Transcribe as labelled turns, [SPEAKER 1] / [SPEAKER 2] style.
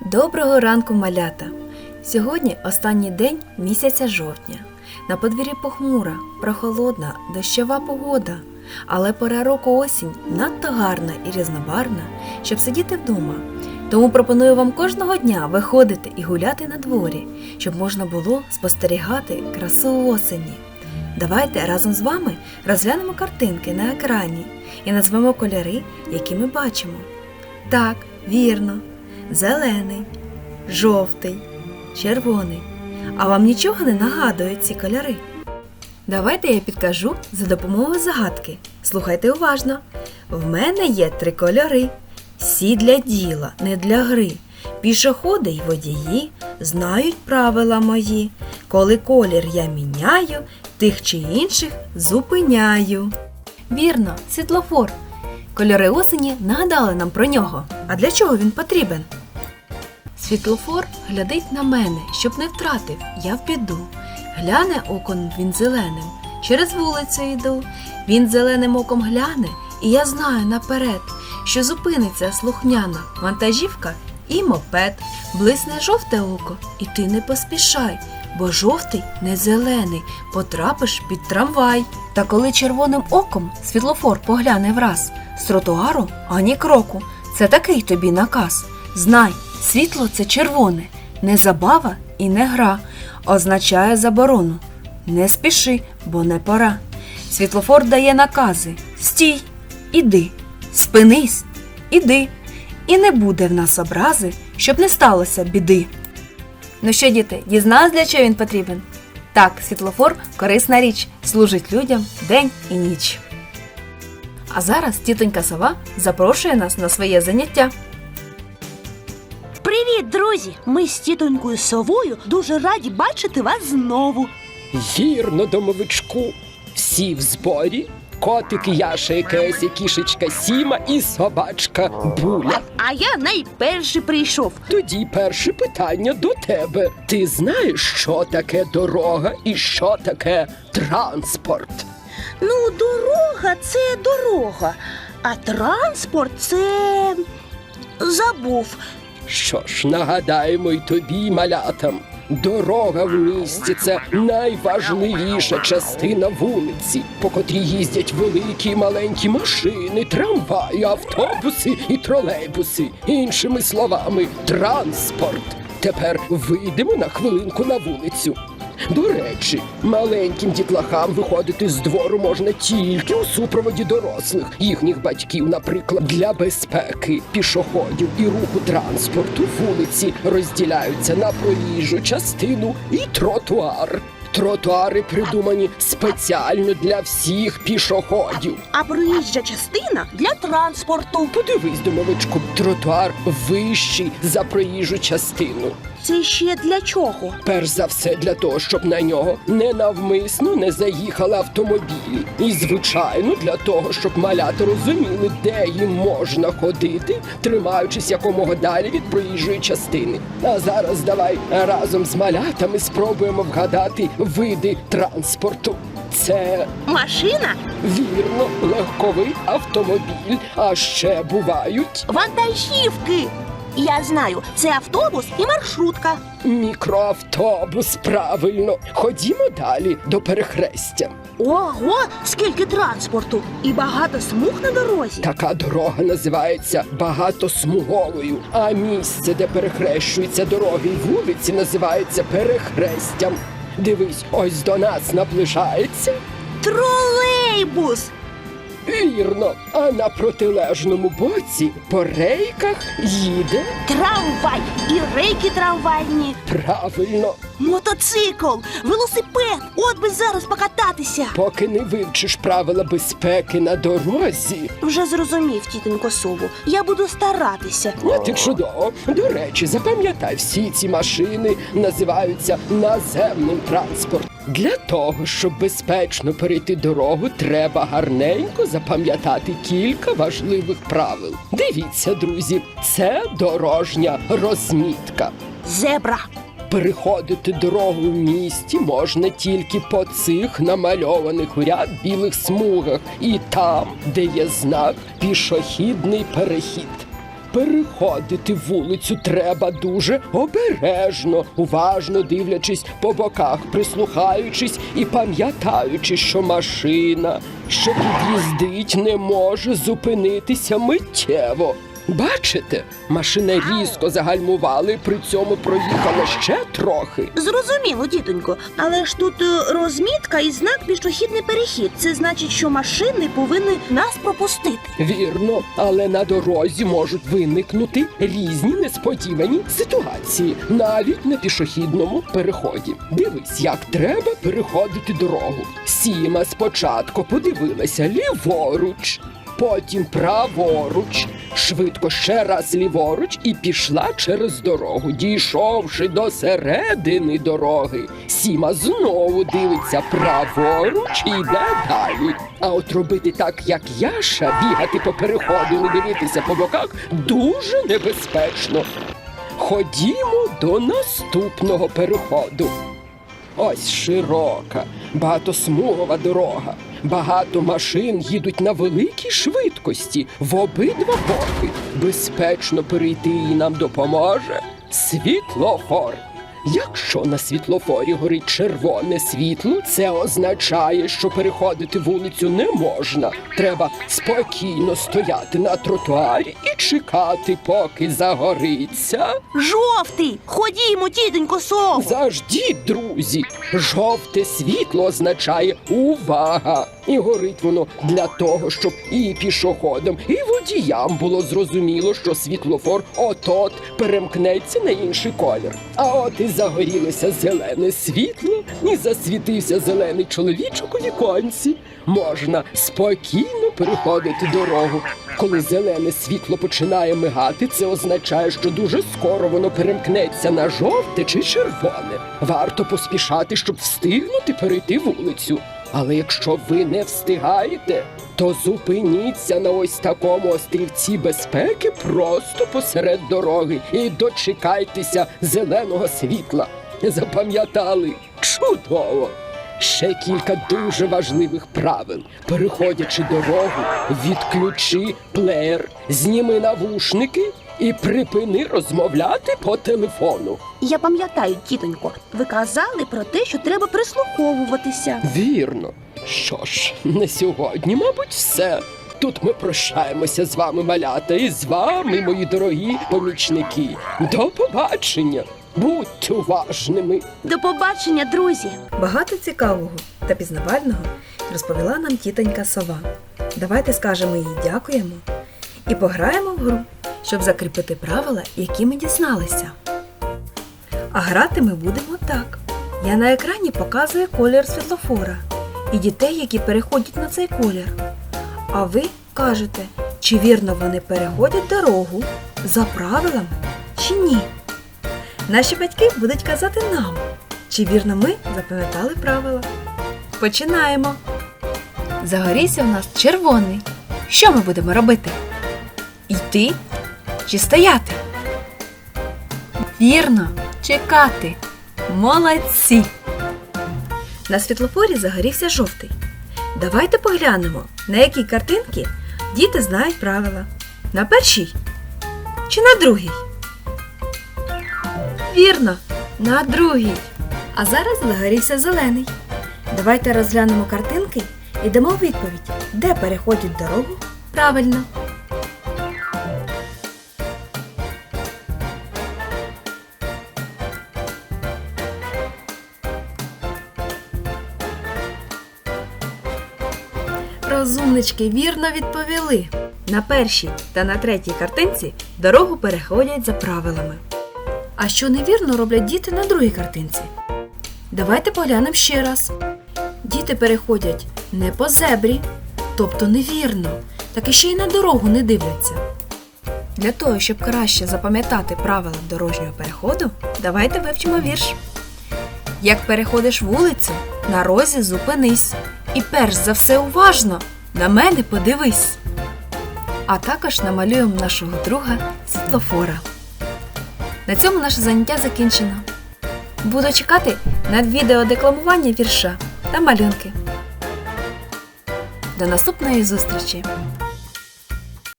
[SPEAKER 1] Доброго ранку, малята! Сьогодні останній день місяця жовтня. На подвір'ї похмура, прохолодна, дощова погода. Але пора року осінь надто гарна і різнобарна, щоб сидіти вдома. Тому пропоную вам кожного дня виходити і гуляти на дворі, щоб можна було спостерігати красу осені. Давайте разом з вами розглянемо картинки на екрані і назвемо кольори, які ми бачимо. Так, вірно, зелений, жовтий, червоний. А вам нічого не нагадують ці кольори? Давайте я підкажу за допомогою загадки. Слухайте уважно. В мене є три кольори. Всі для діла, не для гри. Пішоходи й водії знають правила мої. Коли колір я міняю, тих чи інших зупиняю. Вірно, світлофор. Кольори осені нагадали нам про нього. А для чого він потрібен? Світлофор глядить на мене, щоб не втратив, я в біду. Гляне оком він зеленим, через вулицю йду. Він зеленим оком гляне, і я знаю наперед, що зупиниться слухняна вантажівка і мопед. Блисне жовте око, і ти не поспішай, бо жовтий не зелений, потрапиш під трамвай. Та коли червоним оком світлофор погляне враз, з тротуару ані кроку. Це такий тобі наказ. Знай, світло це червоне, не забава і не гра, означає заборону. Не спіши, бо не пора. Світлофор дає накази: стій, іди, спинись, іди. І не буде в нас образи, щоб не сталося біди. Ну що, діти, дізнались, для чого він потрібен? Так, світлофор корисна річ, служить людям день і ніч. А зараз тітонька сова запрошує нас на своє заняття.
[SPEAKER 2] Привіт, друзі! Ми з тітонькою совою дуже раді бачити вас знову.
[SPEAKER 3] Вірно, домовичку. Всі в зборі. Котик Яша і Кеся, кішечка Сіма і собачка Буля.
[SPEAKER 2] А я найперший прийшов.
[SPEAKER 3] Тоді перше питання до тебе. Ти знаєш, що таке дорога і що таке транспорт?
[SPEAKER 2] Ну, дорога це дорога, а транспорт це. забув.
[SPEAKER 3] Що ж, нагадаємо й тобі, малятам. Дорога в місті це найважливіша частина вулиці, по котрій їздять великі і маленькі машини, трамваї, автобуси і тролейбуси. Іншими словами, транспорт. Тепер вийдемо на хвилинку на вулицю. До речі, маленьким дітлахам виходити з двору можна тільки у супроводі дорослих, їхніх батьків, наприклад, для безпеки пішоходів і руху транспорту вулиці розділяються на проїжджу частину і тротуар. Тротуари придумані спеціально для всіх пішоходів.
[SPEAKER 2] А проїжджа частина для транспорту.
[SPEAKER 3] Подивись, домовичку, тротуар вищий за проїжджу частину.
[SPEAKER 2] Це ще для чого?
[SPEAKER 3] Перш за все для того, щоб на нього ненавмисно не заїхали автомобілі. І, звичайно, для того, щоб маляти розуміли, де їм можна ходити, тримаючись якомога далі від проїжджої частини. А зараз давай разом з малятами спробуємо вгадати види транспорту. Це
[SPEAKER 2] Машина,
[SPEAKER 3] вірно легковий автомобіль, а ще бувають
[SPEAKER 2] вантажівки. Я знаю, це автобус і маршрутка.
[SPEAKER 3] мікроавтобус. Правильно, ходімо далі до перехрестя.
[SPEAKER 2] Ого, скільки транспорту! І багато смуг на дорозі.
[SPEAKER 3] Така дорога називається багатосмуговою, а місце, де перехрещуються дороги й вулиці, називається перехрестям. Дивись, ось до нас наближається.
[SPEAKER 2] Тролейбус!
[SPEAKER 3] Вірно, а на протилежному боці по рейках їде
[SPEAKER 2] Трамвай і рейки трамвайні.
[SPEAKER 3] правильно.
[SPEAKER 2] Мотоцикл, велосипед, от би зараз покататися.
[SPEAKER 3] Поки не вивчиш правила безпеки на дорозі.
[SPEAKER 2] Вже зрозумів, тітонько сову. Я буду старатися.
[SPEAKER 3] А ти чудово. До речі, запам'ятай, всі ці машини називаються наземним транспортом. Для того, щоб безпечно перейти дорогу, треба гарненько запам'ятати кілька важливих правил. Дивіться, друзі, це дорожня розмітка.
[SPEAKER 2] Зебра.
[SPEAKER 3] Переходити дорогу в місті можна тільки по цих намальованих у ряд білих смугах і там, де є знак пішохідний перехід. Переходити вулицю треба дуже обережно, уважно дивлячись по боках, прислухаючись і пам'ятаючи, що машина, що під'їздить, не може зупинитися миттєво. Бачите, машина різко загальмувала і при цьому проїхала ще трохи.
[SPEAKER 2] Зрозуміло, тітонько, але ж тут е, розмітка і знак пішохідний перехід. Це значить, що машини повинні нас пропустити.
[SPEAKER 3] Вірно, але на дорозі можуть виникнути різні несподівані ситуації, навіть на пішохідному переході. Дивись, як треба переходити дорогу. Сіма спочатку подивилася ліворуч, потім праворуч, швидко ще раз ліворуч і пішла через дорогу. Дійшовши до середини дороги, Сіма знову дивиться праворуч і йде далі. А от робити так, як Яша, бігати по переходу, не дивитися по боках, дуже небезпечно. Ходімо до наступного переходу. Ось широка, багатосмугова дорога. Багато машин їдуть на великій швидкості в обидва боки. Безпечно перейти і нам допоможе світлофор. Якщо на світлофорі горить червоне світло, це означає, що переходити вулицю не можна. Треба спокійно стояти на тротуарі і чекати, поки загориться.
[SPEAKER 2] Жовтий! Ходімо, тітонько сово!
[SPEAKER 3] Заждіть, друзі! Жовте світло означає увага! І горить воно для того, щоб і пішоходам, і водіям було зрозуміло, що світлофор от-от перемкнеться на інший колір. А от і загорілося зелене світло, і засвітився зелений чоловічок у віконці. Можна спокійно переходити дорогу. Коли зелене світло починає мигати, це означає, що дуже скоро воно перемкнеться на жовте чи червоне. Варто поспішати, щоб встигнути перейти вулицю. Але якщо ви не встигаєте, то зупиніться на ось такому острівці безпеки просто посеред дороги і дочекайтеся зеленого світла. Запам'ятали? Чудово! Ще кілька дуже важливих правил. Переходячи дорогу, відключи плеєр, зніми навушники і припини розмовляти по телефону.
[SPEAKER 2] Я пам'ятаю, тітонько, ви казали про те, що треба прислуховуватися.
[SPEAKER 3] Вірно. Що ж, на сьогодні, мабуть, все. Тут ми прощаємося з вами, малята, і з вами, мої дорогі помічники. До побачення! Будьте уважними!
[SPEAKER 2] До побачення, друзі!
[SPEAKER 1] Багато цікавого та пізнавального розповіла нам тітонька сова. Давайте скажемо їй дякуємо і пограємо в гру, щоб закріпити правила, які ми дізналися. А грати ми будемо так. Я на екрані показую колір світлофора і дітей, які переходять на цей колір. А ви кажете, чи вірно вони переходять дорогу за правилами чи ні. Наші батьки будуть казати нам, чи вірно ми запам'ятали правила. Починаємо. Загорівся в нас червоний. Що ми будемо робити? Йти чи стояти? Вірно, чекати. Молодці. На світлофорі загорівся жовтий. Давайте поглянемо, на якій картинці діти знають правила. На першій чи на другій? Вірно, на другій. А зараз загорівся зелений. Давайте розглянемо картинки і дамо відповідь, де переходять дорогу правильно. Розумнички вірно відповіли. На першій та на третій картинці дорогу переходять за правилами. А що невірно роблять діти на другій картинці? Давайте поглянемо ще раз. Діти переходять не по зебрі, тобто невірно, так і ще й на дорогу не дивляться. Для того, щоб краще запам'ятати правила дорожнього переходу, давайте вивчимо вірш. Як переходиш вулицю, на розі зупинись. І перш за все уважно на мене подивись. А також намалюємо нашого друга світлофора. На цьому наше заняття закінчено. Буду чекати на відео декламування вірша та малюнки. До наступної зустрічі!